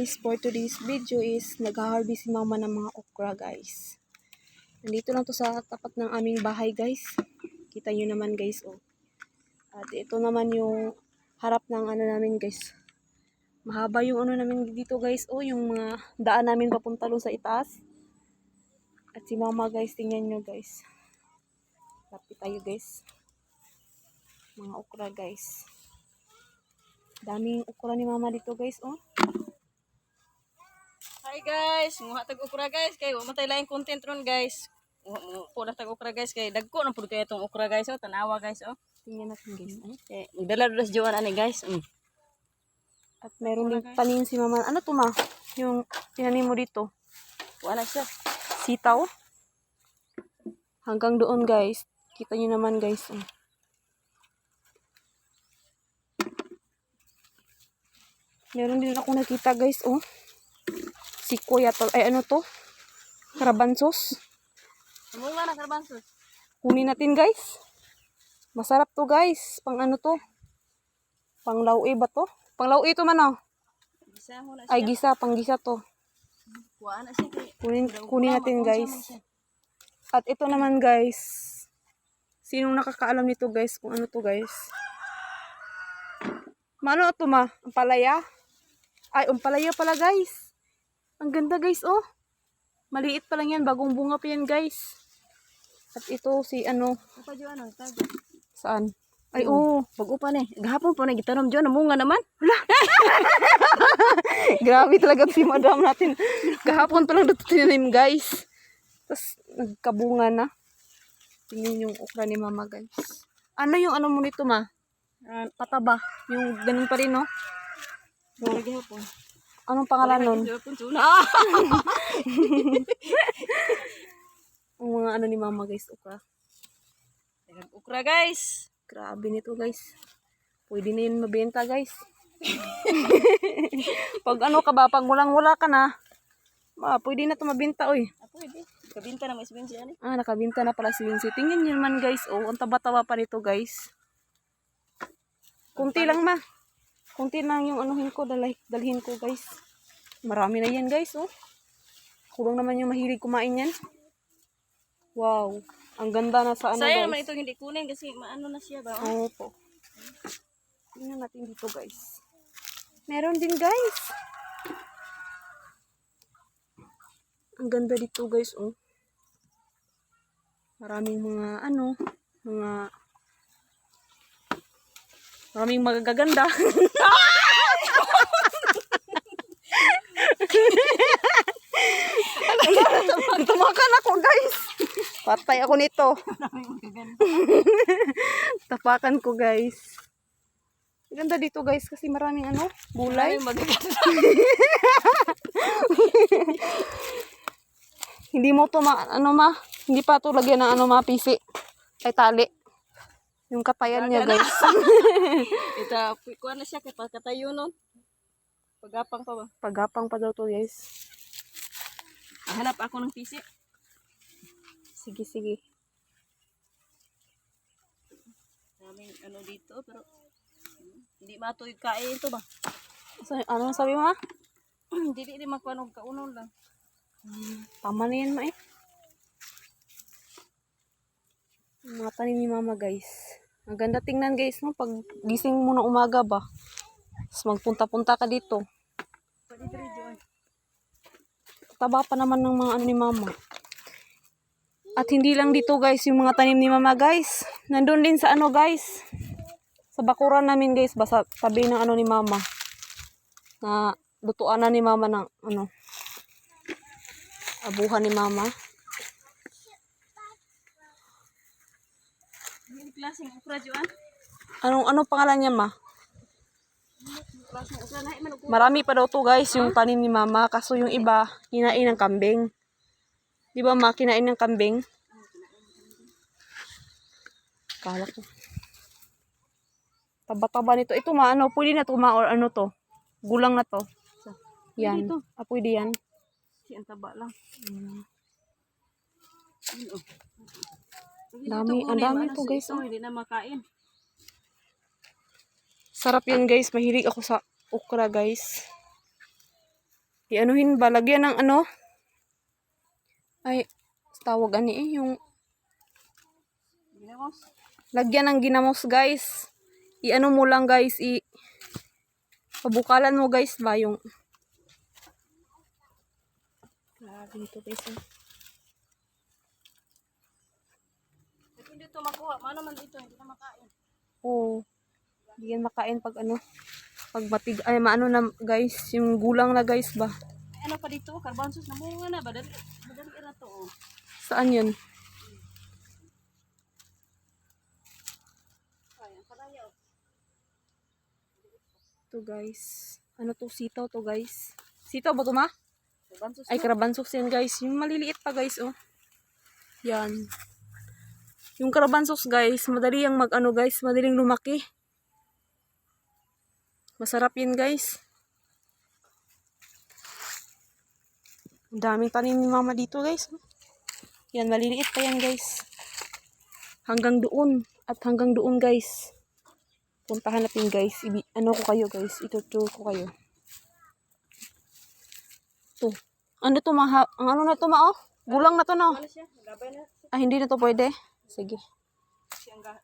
guys, for today's video is nag-harvest si mama ng mga okra guys. Nandito lang to sa tapat ng aming bahay guys. Kita nyo naman guys oh. At ito naman yung harap ng ano namin guys. Mahaba yung ano namin dito guys oh, yung mga daan namin papunta sa itaas. At si mama guys, tingnan nyo guys. Lapit tayo guys. Mga okra guys. Daming okra ni mama dito guys oh. Hi guys, muha tag okra guys kay wa matay laing content ron guys. Po na tag okra guys kay dagko na pud kay itong okra guys oh, tanawa guys oh. Tingnan natin guys. oh. Kay magdala dos joan ani guys. Mm. At meron din tanim si mama. Ano to ma? Yung tinanim mo dito. Wala siya. Sitaw. Hanggang doon guys. Kita nyo naman guys. oh. Meron din ako nakita guys. Oh. Si Kuya to. Ay ano to? Karabansos. Munga na karbansos. Kunin natin guys. Masarap to guys. Pang ano to? Pang laui ba to? Pang laui to man oh. Bisa mo na Ay gisa. Pang gisa to. Kuha na siya. Kunin, kunin natin guys. At ito naman guys. Sinong nakakaalam nito guys kung ano to guys? Mano to ma? Ang palaya? Ay, ang palaya pala guys. Ang ganda guys oh. Maliit pa lang yan. Bagong bunga pa yan guys. At ito si ano. Apa jo ano tag. Saan? Ay oh. Bago pa ni. Gahapon pa na gitanom jo na munga naman. Grabe talaga si madam natin. Kahapon pa lang dito tinanim guys. Tapos nagkabunga na. Tingnan yung okra ni mama guys. Ano yung ano mo nito ma? Ah, Pataba. Yung ganun pa rin no? Wala gihapon. Anong pangalan nun? Ah! Ang mga ano ni mama guys, okra. Daghang okra guys. Grabe nito guys. Pwede na yun mabenta guys. pag ano ka ba, pag walang-wala ka na, ma, pwede na ito mabenta oy. Ako edi. Kabinta na may isbin siya ni. Ah, nakabinta na pala si Lindsay. Tingnan nyo naman guys, oh, ang taba-taba pa nito guys. Kunti lang ma. Kunti lang yung anuhin ko, dalhin, dalhin ko guys. Marami na yan guys, oh. Kulong naman yung mahilig kumain yan. Wow. Ang ganda na sa ano Sayang guys. naman ito hindi kunin kasi maano na siya ba? Oo po. Tingnan natin dito guys. Meron din guys. Ang ganda dito guys oh. Maraming mga ano, mga maraming magaganda. Tumakan ako guys. Patay ako nito. Tapakan ko guys. Ganda dito guys kasi maraming ano, gulay. Ay, magaganda. Hindi mo to ma, ano ma, hindi pa to lagyan ng ano ma, pisi. Ay tali. Yung katayan niya guys. Ito, kuha na siya kay pagkatayo nun. Pagapang pa ba? Pagapang pa daw to guys. Hanap ako ng pisi. Sige, sige. Daming ano dito, pero hindi matuig kain ito ba? So, ano sabi mo ma? Hindi di magpanog kaunon lang. Tama na yan ma eh. Yung Mga tanim ni mama guys. Ang ganda tingnan guys no. Pag gising mo na umaga ba. Tapos magpunta-punta ka dito. Taba pa naman ng mga ano ni mama. At hindi lang dito guys, yung mga tanim ni mama guys. Nandun din sa ano guys. Sa bakuran namin guys, basta tabi ng ano ni mama. Na lutuan na ni mama ng ano. Abuhan ni mama. Klaseng ukra joan. Anong anong pangalan niya ma? Marami pa daw to guys, yung tanim ni mama. Kaso yung iba, kinain ng kambing. Di ba ma, kinain ng kambing? Kala ko. Taba-taba nito. Ito ma, ano, pwede na to ma, or ano to? Gulang na to. Yan. to. Ah, pwede yan. si ang taba lang. Mm. Oh. Dami, ang dami si guys, ito, oh. Hindi na makain. Sarap yan guys. Mahilig ako sa okra guys. Ianuhin ba? Lagyan ng ano? Ay, tawag ani eh, yung Ginamos. lagyan ng ginamos guys. I-ano mo lang guys, i pabukalan mo guys ba yung Grabe ito guys. oh. At hindi ito makuha. Mano man dito, hindi na makain. Oo. Hindi yan makain pag ano. Pag matig, ay maano na guys, yung gulang na guys ba. May ano pa dito, carbonsus na bunga na. Badali, badali na to. Oh. Saan yun? Ay. To guys. Ano to sitaw to guys? Sitaw ba to ma? Ay, karabansos yan guys. Yung maliliit pa guys, oh. Yan. Yung karabansos guys, madali yung mag ano guys, madaling lumaki. Masarap yan guys. Ang daming tanim ni mama dito guys. Yan, maliliit pa yan guys. Hanggang doon. At hanggang doon guys. Puntahan natin guys. Ibi ano ko kayo guys. Itutur ko kayo. To. Ano to maha? Ang ano na to ma oh? Gulang na to no? Ah, hindi na to pwede. Sige. Siyang ga-